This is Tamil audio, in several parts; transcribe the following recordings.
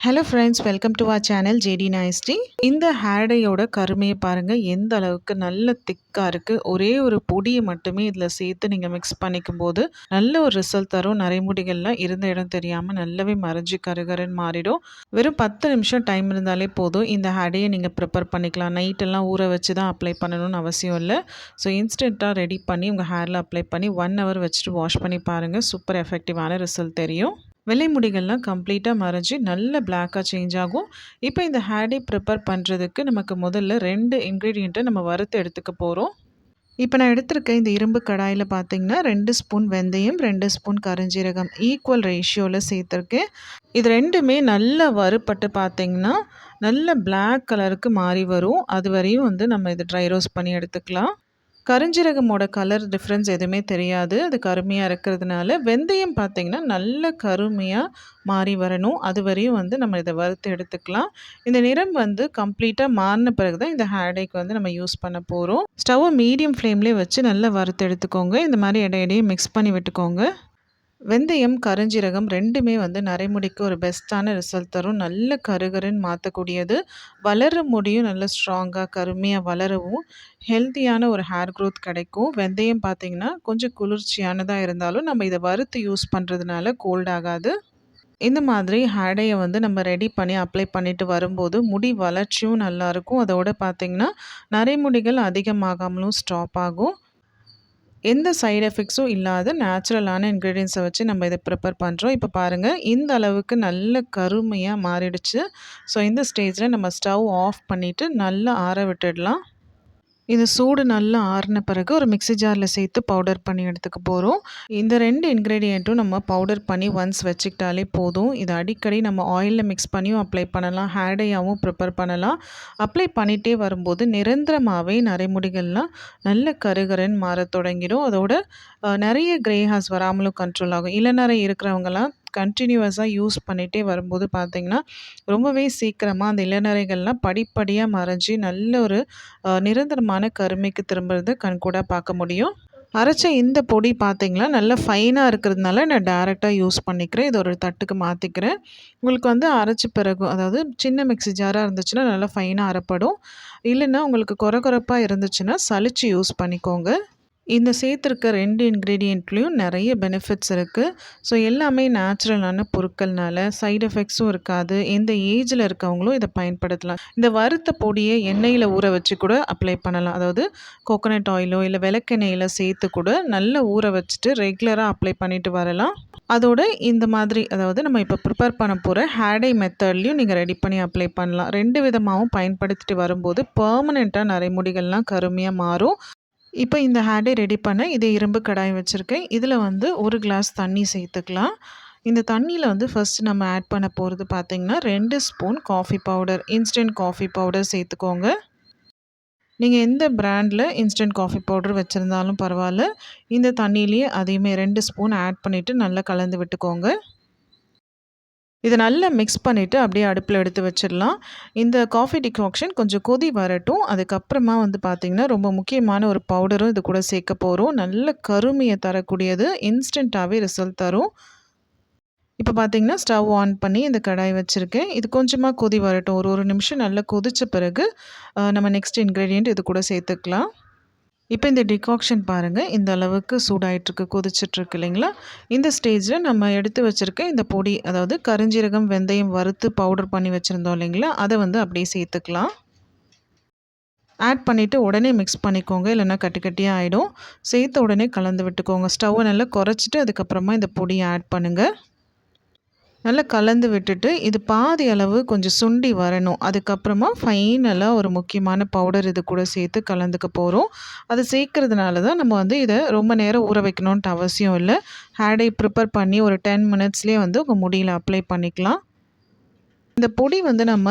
Hello friends welcome to our channel JD நாயஸ்டி இந்த ஹேடையோட கருமையை பாருங்கள் எந்த அளவுக்கு நல்ல திக்காக இருக்குது ஒரே ஒரு பொடியை மட்டுமே இதில் சேர்த்து நீங்கள் மிக்ஸ் பண்ணிக்கும் போது நல்ல ஒரு ரிசல்ட் தரும். நரைமுடிகள்லாம் இருந்த இடம் தெரியாமல் நல்லாவே மறைஞ்சு கருகருன்னு மாறிடும். வெறும் பத்து நிமிஷம் டைம் இருந்தாலே போதும். இந்த ஹேடையை நீங்கள் ப்ரிப்பேர் பண்ணிக்கலாம். நைட்டெல்லாம் ஊற வச்சு தான் அப்ளை பண்ணணும்னு அவசியம் இல்லை. ஸோ இன்ஸ்டண்ட்டாக ரெடி பண்ணி உங்கள் ஹேரில் அப்ளை பண்ணி ஒன் ஹவர் வச்சுட்டு வாஷ் பண்ணி பாருங்கள் சூப்பர் எஃபெக்டிவான ரிசல்ட் தெரியும். வெள்ளை முடிகள்லாம் கம்ப்ளீட்டாக மறைஞ்சி நல்ல பிளாக்காக சேஞ்ச் ஆகும். இப்போ இந்த ஹேடி ப்ரிப்பேர் பண்ணுறதுக்கு நமக்கு முதல்ல ரெண்டு இன்க்ரீடியண்ட்டை நம்ம வறுத்து எடுத்துக்க போகிறோம் இப்போ நான் எடுத்திருக்க இந்த இரும்பு கடாயில் பார்த்தீங்கன்னா ரெண்டு ஸ்பூன் வெந்தயம் ரெண்டு ஸ்பூன் கரிஞ்சீரகம் ஈக்குவல் ரேஷியோவில் சேர்த்துருக்கேன். இது ரெண்டுமே நல்லா வறுப்பட்டு பார்த்தீங்கன்னா நல்ல பிளாக் கலருக்கு மாறி வரும். அது வரையும் வந்து நம்ம இதை ட்ரை ரோஸ்ட் பண்ணி எடுத்துக்கலாம். கருஞ்சீரகமோட கலர் டிஃப்ரென்ஸ் எதுவுமே தெரியாது. அது கருமையாக இருக்கிறதுனால வெந்தயம் பார்த்திங்கன்னா நல்ல கருமையாக மாறி வரணும். அது வரையும் வந்து நம்ம இதை வறுத்து எடுத்துக்கலாம். இந்த நிறம் வந்து கம்ப்ளீட்டாக மாறின பிறகு தான் இந்த ஹேடேக் வந்து நம்ம யூஸ் பண்ண போகிறோம் ஸ்டவ்வை மீடியம் ஃப்ளேம்லேயே வச்சு நல்லா வறுத்து எடுத்துக்கோங்க. இந்த மாதிரி இடையிடையே மிக்ஸ் பண்ணி விட்டுக்கோங்க. வெந்தயம் கருஞ்சீரகம் ரெண்டுமே வந்து நரைமுடிக்கு ஒரு பெஸ்ட்டான ரிசல்ட் தரும். நல்ல கருகருன்னு மாற்றக்கூடியது வளர முடியும் நல்ல ஸ்ட்ராங்காக கருமையாக வளரவும். ஹெல்த்தியான ஒரு ஹேர் க்ரோத் கிடைக்கும். வெந்தயம் பார்த்திங்கன்னா கொஞ்சம் குளிர்ச்சியானதாக இருந்தாலும் நம்ம இதை வறுத்து யூஸ் பண்ணுறதுனால கோல்ட் ஆகாது. இந்த மாதிரி ஹேடையை வந்து நம்ம ரெடி பண்ணி அப்ளை பண்ணிட்டு வரும்போது முடி வளர்ச்சியும் நல்லாயிருக்கும் அதோடு பார்த்திங்கன்னா நரைமுடிகள் அதிகமாகாமலும் ஸ்டாப் ஆகும். எந்த சைடு எஃபெக்ட்ஸும் இல்லாத நேச்சுரலான இன்க்ரீடியன்ஸை வச்சு நம்ம இதை ப்ரிப்பேர் பண்ணுறோம் இப்போ பாருங்கள் இந்த அளவுக்கு நல்ல கருமையாக மாறிடுச்சு. ஸோ இந்த ஸ்டேஜில் நம்ம ஸ்டவ் ஆஃப் பண்ணிவிட்டு நல்லா ஆற விட்டுடலாம். இது சூடு நல்லா ஆறின பிறகு ஒரு மிக்சி ஜாரில் சேர்த்து பவுடர் பண்ணி எடுத்துக்க போகிறோம் இந்த ரெண்டு இன்க்ரீடியண்ட்டும் நம்ம பவுடர் பண்ணி ஒன்ஸ் வச்சுக்கிட்டாலே போதும். இது அடிக்கடி நம்ம ஆயிலில் மிக்ஸ் பண்ணியும் அப்ளை பண்ணலாம். ஹேடையாகவும் ப்ரிப்பேர் பண்ணலாம். அப்ளை பண்ணிகிட்டே வரும்போது நிரந்தரமாகவே நரைமுடிகள்லாம் நல்ல கருகரன் மாற தொடங்கிடும். அதோட நிறைய கிரே ஹேர்ஸ் வராமலும் கண்ட்ரோல் ஆகும். இளநரை இருக்கிறவங்கலாம் கண்டினியூவஸாக யூஸ் பண்ணிகிட்டே வரும்போது பார்த்திங்கன்னா ரொம்பவே சீக்கிரமாக அந்த இளநரைகள்லாம் படிப்படியாக மறைஞ்சி நல்ல ஒரு நிரந்தரமான கருமைக்கு திரும்புறது கண்கூடாக பார்க்க முடியும். அரைச்ச இந்த பொடி பார்த்திங்களா நல்லா ஃபைனாக இருக்கிறதுனால நான் டேரெக்டாக யூஸ் பண்ணிக்கிறேன். இது ஒரு தட்டுக்கு மாற்றிக்கிறேன் உங்களுக்கு வந்து அரைச்ச பிறகு அதாவது சின்ன மிக்ஸி ஜாராக இருந்துச்சுன்னா நல்லா ஃபைனாக அரைப்படும். இல்லைன்னா உங்களுக்கு குறை குறைப்பாக இருந்துச்சுன்னா சளிச்சு யூஸ் பண்ணிக்கோங்க. இந்த சேர்த்துருக்க ரெண்டு இன்க்ரீடியண்ட்லேயும் நிறைய பெனிஃபிட்ஸ் இருக்குது ஸோ எல்லாமே நேச்சுரலான பொருட்கள்னால சைடு எஃபெக்ட்ஸும் இருக்காது. எந்த ஏஜில் இருக்கவங்களும் இதை பயன்படுத்தலாம். இந்த வறுத்த பொடியை எண்ணெயில் ஊற வச்சு கூட அப்ளை பண்ணலாம். அதாவது கோகோனட் ஆயிலோ இல்லை விளக்கெண்ணெயில் சேர்த்து கூட நல்லா ஊற வச்சுட்டு ரெகுலராக அப்ளை பண்ணிட்டு வரலாம். அதோட இந்த மாதிரி அதாவது நம்ம இப்போ ப்ரிப்பேர் பண்ண போகிற ஹேடை மெத்தட்லேயும் நீங்கள் ரெடி பண்ணி அப்ளை பண்ணலாம். ரெண்டு விதமாகவும் பயன்படுத்திட்டு வரும்போது பர்மனெண்ட்டாக நரைமுடிகள்லாம் கருமையாக மாறும். இப்போ இந்த ஹேடை ரெடி பண்ண இதே இரும்பு கடாய் வச்சுருக்கேன். இதில் வந்து ஒரு கிளாஸ் தண்ணி சேர்த்துக்கலாம். இந்த தண்ணியில் வந்து ஃபஸ்ட்டு நம்ம ஆட் பண்ண போகிறது பார்த்திங்கன்னா ரெண்டு spoon coffee powder instant coffee powder சேர்த்துக்கோங்க. நீங்கள் எந்த ப்ராண்டில் இன்ஸ்டன்ட் காஃபி பவுடர் வச்சுருந்தாலும் பரவாயில்ல. இந்த தண்ணியிலேயே அதையுமே ரெண்டு ஸ்பூன் ஆட் பண்ணிவிட்டு நல்லா கலந்து விட்டுக்கோங்க. இதை நல்லா மிக்ஸ் பண்ணிவிட்டு அப்படியே அடுப்பில் எடுத்து வச்சிடலாம். இந்த காஃபி டிகாக்ஷன் கொஞ்சம் கொதி வரட்டும். அதுக்கப்புறமா வந்து பார்த்திங்கன்னா ரொம்ப முக்கியமான ஒரு பவுடரும் இது கூட சேர்க்க போகிறோம் நல்ல கருமையை தரக்கூடியது இன்ஸ்டண்ட்டாகவே ரிசல்ட் தரும். இப்போ பார்த்திங்கன்னா ஸ்டவ் ஆன் பண்ணி இந்த கடாய் வச்சுருக்கேன். இது கொஞ்சமாக கொதி வரட்டும். ஒரு ஒரு நிமிஷம் நல்லா கொதித்த பிறகு நம்ம நெக்ஸ்ட் இன்க்ரீடியண்ட் இது கூட சேர்த்துக்கலாம். இப்போ இந்த டிகாக்ஷன் பாருங்கள் இந்த அளவுக்கு சூடாயிட்ருக்கு கொதிச்சிட்ருக்கு இல்லைங்களா? இந்த ஸ்டேஜில் நம்ம எடுத்து வச்சுருக்க இந்த பொடி அதாவது கரிஞ்சீரகம் வெந்தயம் வறுத்து பவுடர் பண்ணி வச்சுருந்தோம் இல்லைங்களா? அதை வந்து அப்படியே சேர்த்துக்கலாம். ஆட் பண்ணிவிட்டு உடனே மிக்ஸ் பண்ணிக்கோங்க. இல்லைனா கட்டி கட்டியாக ஆகிடும் சேர்த்த உடனே கலந்து விட்டுக்கோங்க. ஸ்டவ்வை நல்லா குறைச்சிட்டு அதுக்கப்புறமா இந்த பொடியை ஆட் பண்ணுங்கள் நல்லா கலந்து விட்டுட்டு இது பாதி அளவு கொஞ்சம் சுண்டி வரணும். அதுக்கப்புறமா ஃபைனலாக ஒரு முக்கியமான பவுடர் இது கூட சேர்த்து கலந்துக்க போகிறோம் அது சேர்க்கறதுனால தான் நம்ம வந்து இதை ரொம்ப நேரம் ஊற வைக்கணுன்ட்டு அவசியம் இல்லை. ஹேடை ப்ரிப்பேர் பண்ணி ஒரு டென் மினிட்ஸ்லேயே வந்து உங்கள் முடியில் அப்ளை பண்ணிக்கலாம். இந்த பொடி வந்து நம்ம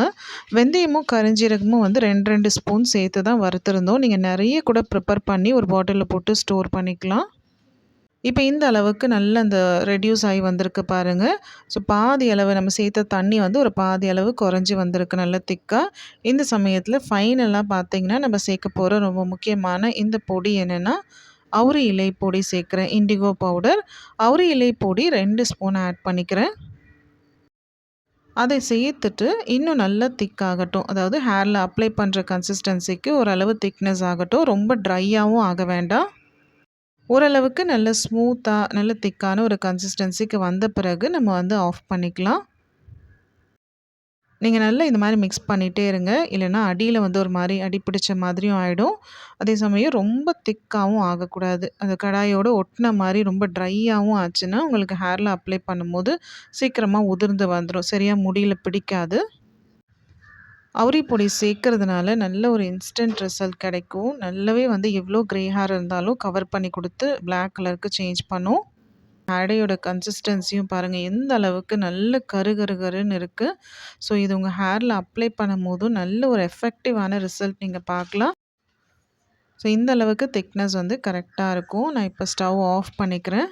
வெந்தயமும் கரிஞ்சீரகமும் வந்து ரெண்டு ரெண்டு ஸ்பூன் சேர்த்து தான் வறுத்துருந்தோம். நீங்கள் நிறைய கூட ப்ரிப்பேர் பண்ணி ஒரு பாட்டிலில் போட்டு ஸ்டோர் பண்ணிக்கலாம். இப்போ இந்த அளவுக்கு நல்ல அந்த ரெடியூஸ் ஆகி வந்திருக்கு பாருங்கள் ஸோ பாதி அளவு நம்ம சேர்த்த தண்ணி வந்து ஒரு பாதி அளவு குறைஞ்சி வந்திருக்கு நல்ல திக்காக இந்த சமயத்தில் ஃபைனலாக பார்த்திங்கன்னா நம்ம சேர்க்க போகிற ரொம்ப முக்கியமான இந்த பொடி என்னென்னா அவுரி இலை பொடி சேர்க்குறேன். இண்டிகோ பவுடர் அவுரி இலை பொடி ரெண்டு ஸ்பூன் ஆட் பண்ணிக்கிறேன். அதை சேர்த்துட்டு இன்னும் நல்லா திக் ஆகட்டும். அதாவது ஹேரில் அப்ளை பண்ணுற கன்சிஸ்டன்சிக்கு ஓரளவு திக்னஸ் ஆகட்டும். ரொம்ப ட்ரையாகவும் ஆக வேண்டாம். ஓரளவுக்கு நல்ல ஸ்மூத்தாக நல்ல திக்கான ஒரு கன்சிஸ்டன்சிக்கு வந்த பிறகு நம்ம வந்து ஆஃப் பண்ணிக்கலாம். நீங்கள் நல்லா இந்த மாதிரி மிக்ஸ் பண்ணிகிட்டே இருங்க. இல்லைன்னா அடியில் வந்து ஒரு மாதிரி அடி பிடிச்ச மாதிரியும் ஆகிடும் அதே சமயம் ரொம்ப திக்காகவும் ஆகக்கூடாது. அந்த கடாயோடு ஒட்டின மாதிரி ரொம்ப ட்ரையாகவும் ஆச்சுன்னா உங்களுக்கு ஹேரில் அப்ளை பண்ணும்போது சீக்கிரமாக உதிர்ந்து வந்துடும் சரியாக முடியில் பிடிக்காது. அவுரி பொடி சேர்க்கறதுனால நல்ல ஒரு இன்ஸ்டன்ட் ரிசல்ட் கிடைக்கும். நல்லாவே வந்து எவ்வளோ க்ரே ஹேர் இருந்தாலும் கவர் பண்ணி கொடுத்து பிளாக் கலருக்கு சேஞ்ச் பண்ணும். ஹேடையோட கன்சிஸ்டன்சியும் பாருங்கள் எந்த அளவுக்கு நல்ல கரு கரு கருன்னு இருக்குது ஸோ இது உங்கள் ஹேரில் அப்ளை பண்ணும்போதும் நல்ல ஒரு எஃபெக்டிவான ரிசல்ட் நீங்கள் பார்க்கலாம். ஸோ இந்த அளவுக்கு திக்னஸ் வந்து கரெக்டாக இருக்கும். நான் இப்போ ஸ்டவ் ஆஃப் பண்ணிக்கிறேன்.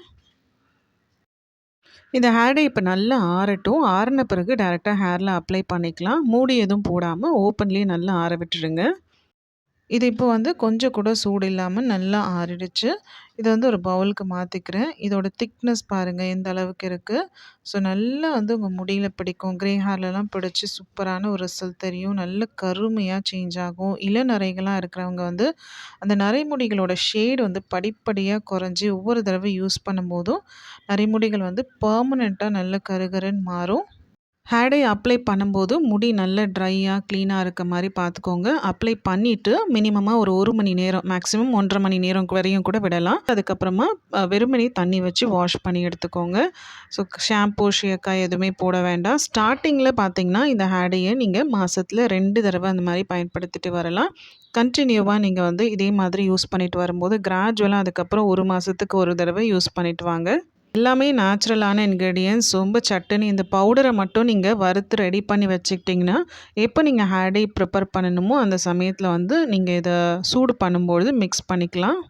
இந்த ஹேர்டை இப்போ நல்லா ஆறட்டும். ஆறின பிறகு டேரெக்டாக ஹேரில் அப்ளை பண்ணிக்கலாம். மூடி எதுவும் போடாமல் ஓப்பன்லேயே நல்லா ஆற விட்டுருங்க இது இப்போ வந்து கொஞ்சம் கூட சூடு இல்லாமல் நல்லா ஆறிடுச்சு. இதை வந்து ஒரு பவுலுக்கு மாற்றிக்கிறேன் இதோட திக்னஸ் பாருங்கள் எந்த அளவுக்கு இருக்குது ஸோ நல்லா வந்து உங்கள் முடியில் பிடிக்கும். க்ரே ஹேர்லலாம் பிடிச்சி சூப்பரான ஒரு ரிசல்ட் தெரியும். நல்ல கருமையாக சேஞ்ச் ஆகும். இளநரைகளாக இருக்கிறவங்க வந்து அந்த நரைமுடிகளோட ஷேடு வந்து படிப்படியாக குறைஞ்சி ஒவ்வொரு தடவை யூஸ் பண்ணும்போதும் நரைமுடிகள் வந்து பர்மனெண்ட்டாக நல்ல கருகருன்னு மாறும். ஹேடை அப்ளை பண்ணும்போது முடி நல்ல ட்ரையாக க்ளீனாக இருக்க மாதிரி பார்த்துக்கோங்க அப்ளை பண்ணிவிட்டு மினிமமாக ஒரு ஒரு மணி நேரம் மேக்ஸிமம் ஒன்றரை மணி நேரம் வரையும் கூட விடலாம். அதுக்கப்புறமா வெறுமனி தண்ணி வச்சு வாஷ் பண்ணி எடுத்துக்கோங்க. ஸோ ஷாம்பூ ஷேக்காய் எதுவுமே போட வேண்டாம். ஸ்டார்டிங்கில் பார்த்தீங்கன்னா இந்த ஹேடையை நீங்கள் மாதத்தில் ரெண்டு தடவை அந்த மாதிரி பயன்படுத்திட்டு வரலாம். கண்டினியூவாக நீங்கள் வந்து இதே மாதிரி யூஸ் பண்ணிட்டு வரும்போது கிராஜுவலாக அதுக்கப்புறம் ஒரு மாதத்துக்கு ஒரு தடவை யூஸ் பண்ணிட்டு வாங்க. எல்லாமே நேச்சுரலான இன்க்ரீடியன்ஸ் ரொம்ப சட்டுன்னு இந்த பவுடரை மட்டும் நீங்கள் வறுத்து ரெடி பண்ணி வச்சுக்கிட்டிங்கன்னா எப்போ நீங்கள் ஹேடை ப்ரிப்பேர் பண்ணணுமோ அந்த சமயத்தில் வந்து நீங்கள் இதை சூடு பண்ணும்பொழுது மிக்ஸ் பண்ணிக்கலாம்.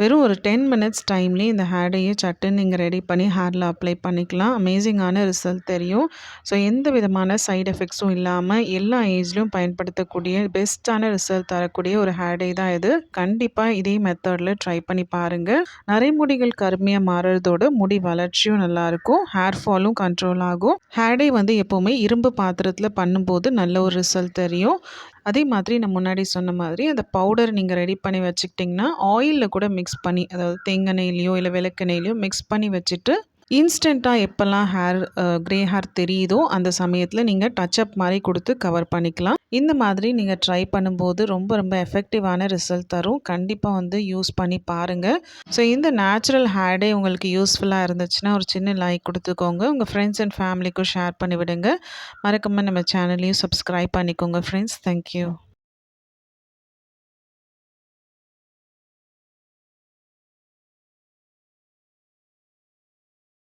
வெறும் ஒரு டென் மினிட்ஸ் டைம்லேயே இந்த ஹேடையே சட்டுன்னு நீங்கள் ரெடி பண்ணி ஹேரில் அப்ளை பண்ணிக்கலாம். அமேசிங்கான ரிசல்ட் தெரியும். ஸோ எந்த விதமான சைட் எஃபெக்ட்ஸும் இல்லாமல் எல்லா ஏஜ்லேயும் பயன்படுத்தக்கூடிய பெஸ்ட்டான ரிசல்ட் தரக்கூடிய ஒரு ஹேடை தான் இது. கண்டிப்பாக இதே மெத்தடில் ட்ரை பண்ணி பாருங்கள் நரைமுடிகள் கருமையாக மாறுறதோட முடி வளர்ச்சியும் நல்லாயிருக்கும் ஹேர் ஃபாலும் கண்ட்ரோல் ஆகும். ஹேடை வந்து எப்போவுமே இரும்பு பாத்திரத்தில் பண்ணும்போது நல்ல ஒரு ரிசல்ட் தெரியும். அதே மாதிரி நான் முன்னாடி சொன்ன மாதிரி அந்த பவுடர் நீங்கள் ரெடி பண்ணி வச்சுக்கிட்டிங்கன்னா ஆயிலில் கூட மிக்ஸ் பண்ணி அதாவது தேங்காய்லையோ இல்லை விளக்கெண்ணெயிலையோ மிக்ஸ் பண்ணி வச்சுட்டு இன்ஸ்டண்ட்டாக எப்போல்லாம் ஹேர் க்ரே ஹேர் தெரியுதோ அந்த சமயத்தில் நீங்கள் டச்சப் மாதிரி கொடுத்து கவர் பண்ணிக்கலாம். இந்த மாதிரி நீங்கள் ட்ரை பண்ணும்போது ரொம்ப ரொம்ப எஃபெக்டிவான ரிசல்ட் தரும். கண்டிப்பாக வந்து யூஸ் பண்ணி பாருங்கள் ஸோ இந்த நேச்சுரல் ஹேர்டே உங்களுக்கு யூஸ்ஃபுல்லாக இருந்துச்சுன்னா ஒரு சின்ன லைக் கொடுத்துக்கோங்க. உங்கள் ஃப்ரெண்ட்ஸ் அண்ட் ஃபேமிலிக்கும் ஷேர் பண்ணி விடுங்க மறக்காமல் நம்ம சேனலையும் சப்ஸ்கிரைப் பண்ணிக்கோங்க ஃப்ரெண்ட்ஸ் தேங்க்யூ